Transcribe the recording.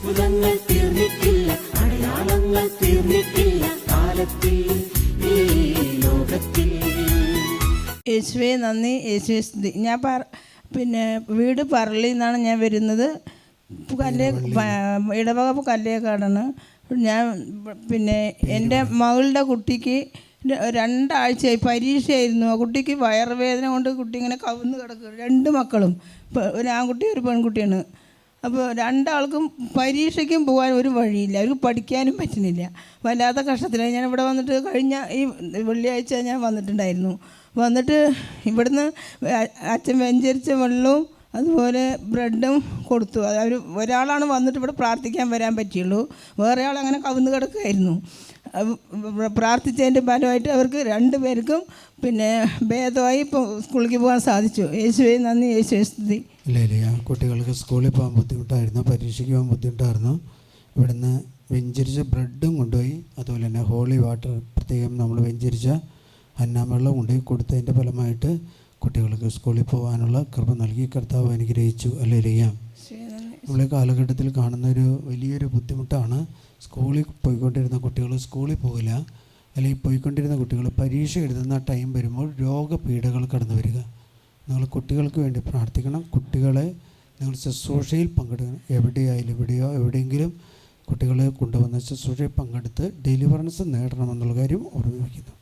അത്ഭുതങ്ങൾ തീർന്നിട്ടില്ല അടയാളങ്ങൾ തീർന്നിട്ടില്ല കാലത്തിൽ ഈ ലോകത്തിൽ. യേശുവെ നന്ദി. യേശുവെ സ്തുതി. ഞാൻ പറ പിന്നെ വീട് പറളിയിൽ നിന്നാണ് ഞാൻ വരുന്നത്. കല്ലേ ഇടവക കല്ലേക്കാടാണ്. ഞാൻ പിന്നെ എന്റെ മകളുടെ കുട്ടിക്ക് രണ്ടാഴ്ചയായി പരീക്ഷയായിരുന്നു. ആ കുട്ടിക്ക് വയറുവേദന കൊണ്ട് കുട്ടി ഇങ്ങനെ കവന്ന് കിടക്കുക രണ്ട് മക്കളും. ഒരു ആൺകുട്ടി ഒരു പെൺകുട്ടിയാണ്. അപ്പോൾ രണ്ടാൾക്കും പരീക്ഷയ്ക്കും പോകാൻ ഒരു വഴിയില്ല. അവർക്ക് പഠിക്കാനും പറ്റുന്നില്ല. വല്ലാത്ത കഷ്ടത്തിലായി ഞാൻ ഇവിടെ വന്നിട്ട് കഴിഞ്ഞ ഈ വെള്ളിയാഴ്ച ഞാൻ വന്നിട്ടുണ്ടായിരുന്നു. വന്നിട്ട് ഇവിടുന്ന് അച്ഛൻ വെഞ്ചരിച്ച വെള്ളവും അതുപോലെ ബ്രെഡും കൊടുത്തു. അവർ ഒരാളാണ് വന്നിട്ട് ഇവിടെ പ്രാർത്ഥിക്കാൻ വരാൻ പറ്റിയുള്ളൂ. വേറെ ആൾ അങ്ങനെ കവുന്ന് കിടക്കുകയായിരുന്നു അപ്പൊ പ്രാർത്ഥിച്ചതിന്റെ ഫലമായിട്ട് അവർക്ക് രണ്ടുപേർക്കും പിന്നെ ഭേദമായി ഇപ്പോൾ സ്കൂളിലേക്ക് പോകാൻ സാധിച്ചു. യേശുവേ നന്ദി യേശുവേ സ്തുതി. ഇല്ല ഇല്ല കുട്ടികൾക്ക് സ്കൂളിൽ പോകാൻ ബുദ്ധിമുട്ടായിരുന്നു പരീക്ഷയ്ക്ക് പോകാൻ ബുദ്ധിമുട്ടായിരുന്നു. ഇവിടുന്ന് വെഞ്ചരിച്ച ബ്രെഡും കൊണ്ടുപോയി അതുപോലെ തന്നെ ഹോളി വാട്ടർ പ്രത്യേകം നമ്മൾ വെഞ്ചരിച്ച അന്നാമെള്ളം കൊണ്ടുപോയി കൊടുത്തതിന്റെ ഫലമായിട്ട് കുട്ടികൾക്ക് സ്കൂളിൽ പോകാനുള്ള കൃപ നൽകി കർത്താവ് അനുഗ്രഹിച്ചു. അല്ലേ ചെയ്യാം നമ്മളെ കാലഘട്ടത്തിൽ കാണുന്ന ഒരു വലിയൊരു ബുദ്ധിമുട്ടാണ് സ്കൂളിൽ പോയിക്കൊണ്ടിരുന്ന കുട്ടികൾ സ്കൂളിൽ പോകില്ല അല്ലെങ്കിൽ പോയിക്കൊണ്ടിരുന്ന കുട്ടികൾ പരീക്ഷ എഴുതുന്ന ടൈം വരുമ്പോൾ രോഗപീഠകൾ കടന്നു വരിക. നിങ്ങൾ കുട്ടികൾക്ക് വേണ്ടി പ്രാർത്ഥിക്കണം. കുട്ടികളെ നിങ്ങൾ ശുശ്രൂഷയിൽ പങ്കെടുക്കണം. എവിടെയായാലും എവിടെയോ എവിടെയെങ്കിലും കുട്ടികളെ കൊണ്ടുവന്ന ശുശ്രൂഷയിൽ പങ്കെടുത്ത് ഡെലിവറൻസ് നേടണമെന്നുള്ള കാര്യം ഓർമ്മിപ്പിക്കുന്നു.